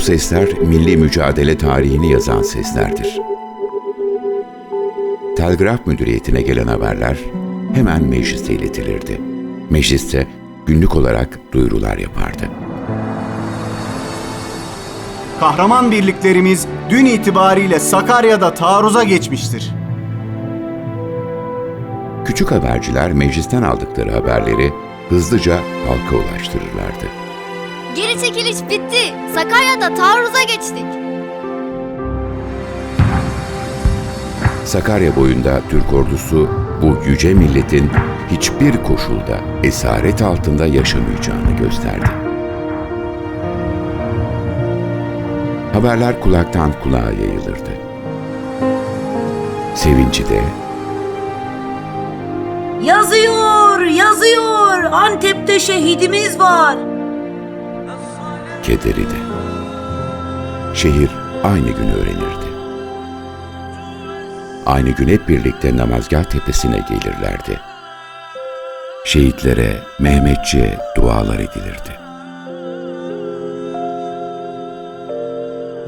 sesler milli mücadele tarihini yazan seslerdir. Telgraf müdüriyetine gelen haberler hemen meclise iletilirdi. Mecliste günlük olarak duyurular yapardı. Kahraman birliklerimiz dün itibariyle Sakarya'da taarruza geçmiştir. Küçük haberciler meclisten aldıkları haberleri hızlıca halka ulaştırırlardı. Geri çekiliş bitti. Sakarya'da taarruza geçtik. Sakarya boyunda Türk ordusu bu yüce milletin hiçbir koşulda esaret altında yaşamayacağını gösterdi. Haberler kulaktan kulağa yayılırdı. Sevinci de, Yazıyor, yazıyor. Antep'te şehidimiz var. Kederi de. Şehir aynı gün öğrenirdi. Aynı gün hep birlikte namazgah tepesine gelirlerdi. Şehitlere, Mehmetçi'ye dualar edilirdi.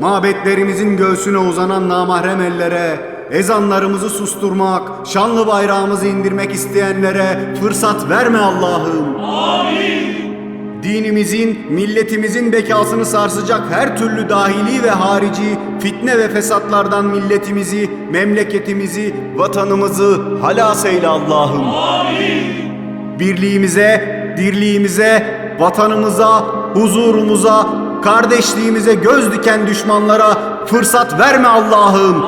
Mabetlerimizin göğsüne uzanan namahrem ellere, ezanlarımızı susturmak, şanlı bayrağımızı indirmek isteyenlere fırsat verme Allah'ım. Amin. Dinimizin, milletimizin bekasını sarsacak her türlü dahili ve harici fitne ve fesatlardan milletimizi, memleketimizi, vatanımızı halas eyle Allah'ım. Birliğimize, dirliğimize, vatanımıza, huzurumuza, kardeşliğimize göz diken düşmanlara fırsat verme Allah'ım.